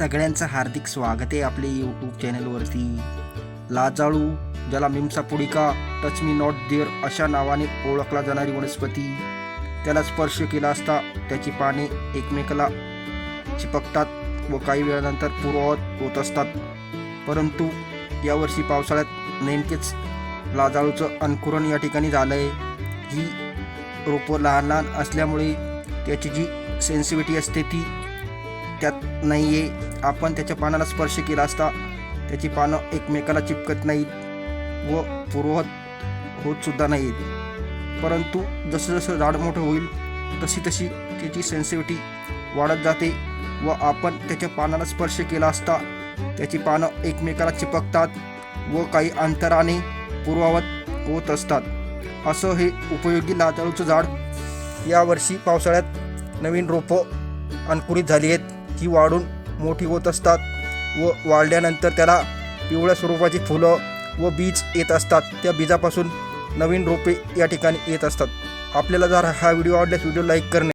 सगळ्यांचं हार्दिक स्वागत आहे आपले यूट्यूब चॅनलवरती लाजाळू ज्याला mimosa pudica touch me not there अशा नावाने ओळखला जाणारी वनस्पती. त्याला स्पर्श केला असता त्याची पाने एकमेकाला चिपकतात व काही वेळानंतर पूर्ववत होत असतात. परंतु यावर्षी पावसाळ्यात नेमकेच लाजाळूचं अंकुरण या ठिकाणी झालं आहे ही रोपं लहान लहान असल्यामुळे त्याची जी सेन्सिटिव्हिटी असते ती त्यात नाही आहे आपण त्याच्या पानाला स्पर्श केला असता त्याची पानं एकमेकाला चिपकत नाहीत व पूर्ववत होतसुद्धा नाहीत. परंतु जसं जसं झाड मोठं होईल तशी तशी त्याची सेन्सिटिव्हिटी वाढत जाते व आपण त्याच्या पानाला स्पर्श केला असता त्याची पानं एकमेकाला चिपकतात व काही अंतराने पूर्वावत होत असतात. असं हे उपयोगी लाताळूचं झाड. यावर्षी पावसाळ्यात नवीन रोपं अंकुरित झाली आहेत. ही वाढून मोठी होत असतात व वाढल्यानंतर त्याला पिवळ्या स्वरूपाची फुलं व बीज येत असतात. त्या बीजापासून नवीन रोपे या ठिकाणी येत असतात. आपल्याला जर हा व्हिडिओ आवडल्यास व्हिडिओ लाईक करणे